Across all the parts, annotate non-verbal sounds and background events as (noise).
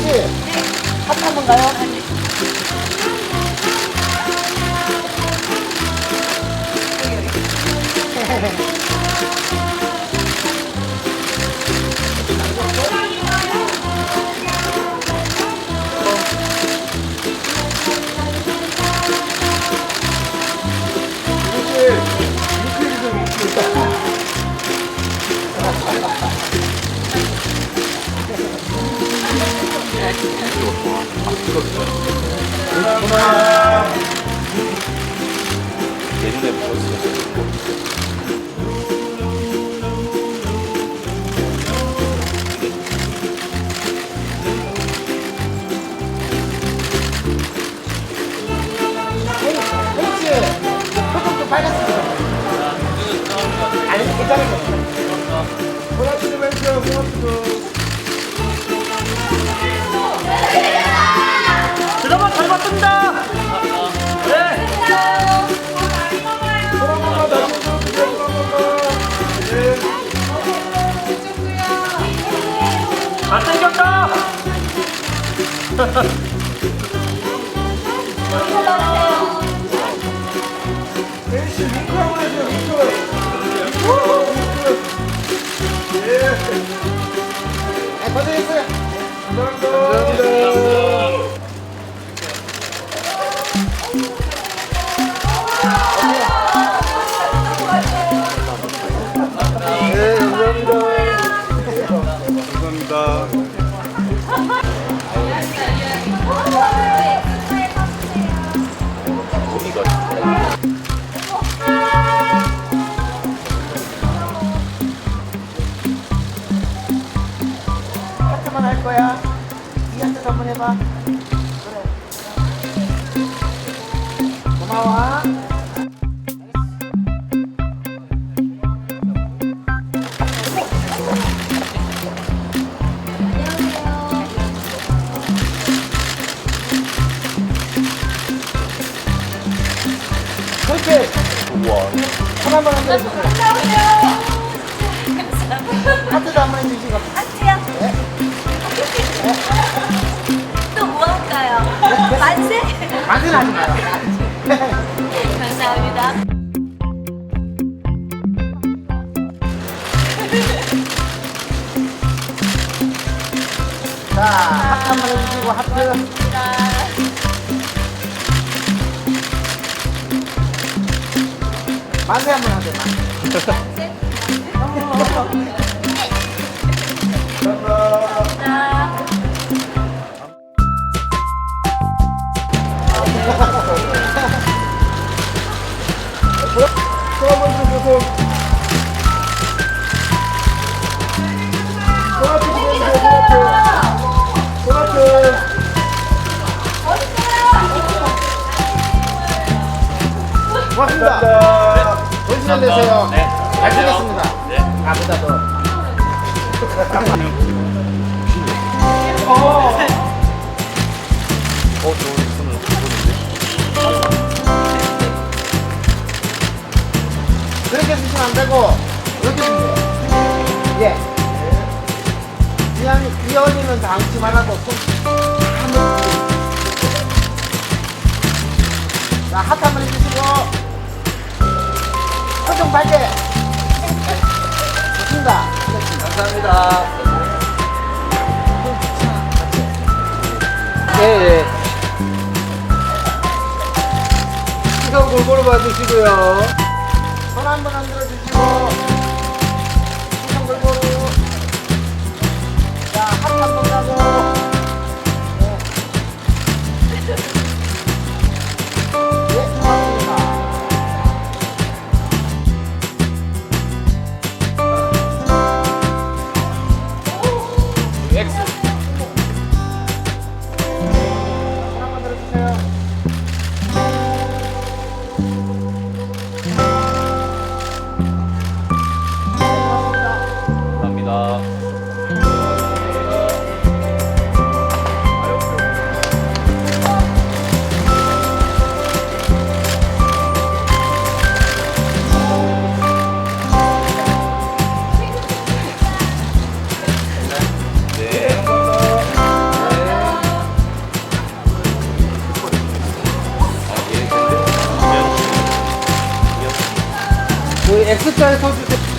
씨, 핫 한번 가요? 내 눈에 보였어. 혜 감사합니다. 감사합니다. (laughs) 네, 감사합니다. 감사합니다. 하트만 할 거야. 이 하트 한번 해봐. 그래. 고마워. 우와. 하나만 한번 해주세요. 하트도 한번 해주시고. 하트요? 네. 또뭐 할까요? 만세? 만세 하지 마요. 감사합니다. 자, 하트 한번 해주시고, 하트. 만세 한 번 하세요, 만세. 자, (laughs) (laughs) 고맙습니다. 원신을 내세요. 네. 잘 쓰겠습니다. 네. 나보다 더. 어, 저 손을 보는데. 그렇게 쓰시면 안 되고, 이렇게 주세요. 예. 그냥 이어지는 당치만 하고, 손, 표정 밝게. 좋습니다. 감사합니다. 예, 예. 시선 골고루 봐주시고요. 손 한 번 흔들어 X자에 서주세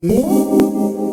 Música